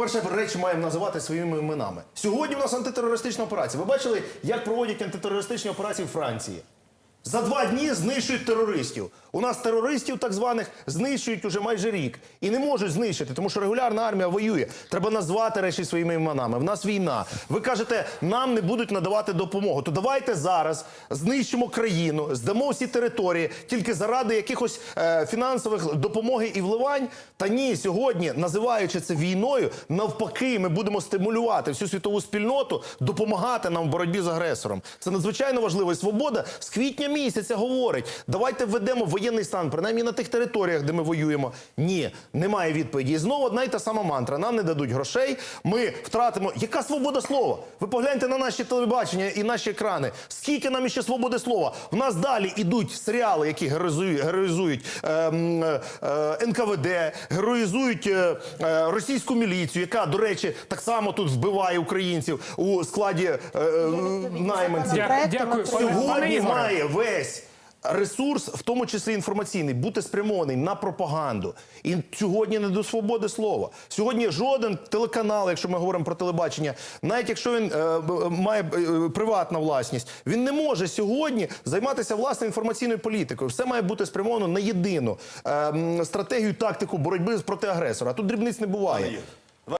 Перше речі маємо називати своїми іменами. Сьогодні у нас антитерористична операція. Ви бачили, як проводять антитерористичні операції в Франції? За два дні знищують терористів. У нас терористів так званих знищують уже майже рік. І не можуть знищити, тому що регулярна армія воює. Треба назвати речі своїми іменами. В нас війна. Ви кажете, нам не будуть надавати допомогу. То давайте зараз знищимо країну, здамо всі території тільки заради якихось е, фінансових допомоги і вливань. Та ні, сьогодні, називаючи це війною, навпаки, ми будемо стимулювати всю світову спільноту допомагати нам в боротьбі з агресором. Це надзвичайно важливо. І свобода з квітня місяця говорить: давайте введемо воєнний стан, принаймні на тих територіях, де ми воюємо. Ні, немає відповіді. І знову одна й та сама мантра. Нам не дадуть грошей. Ми втратимо. Яка свобода слова? Ви погляньте на наші телебачення і наші екрани. Скільки нам іще свободи слова? В нас далі ідуть серіали, які героїзують, героїзують ем, е, е, НКВД, героїзують е, е, російську міліцію, яка, до речі, так само тут вбиває українців у складі е, е, найманців. Дякую, Сьогодні має весь ресурс, в тому числі інформаційний, бути спрямований на пропаганду. І сьогодні не до свободи слова. Сьогодні жоден телеканал, якщо ми говоримо про телебачення, навіть якщо він е, має е, приватну власність, він не може сьогодні займатися власною інформаційною політикою. Все має бути спрямовано на єдину е, стратегію, тактику боротьби проти агресора. А тут дрібниць не буває.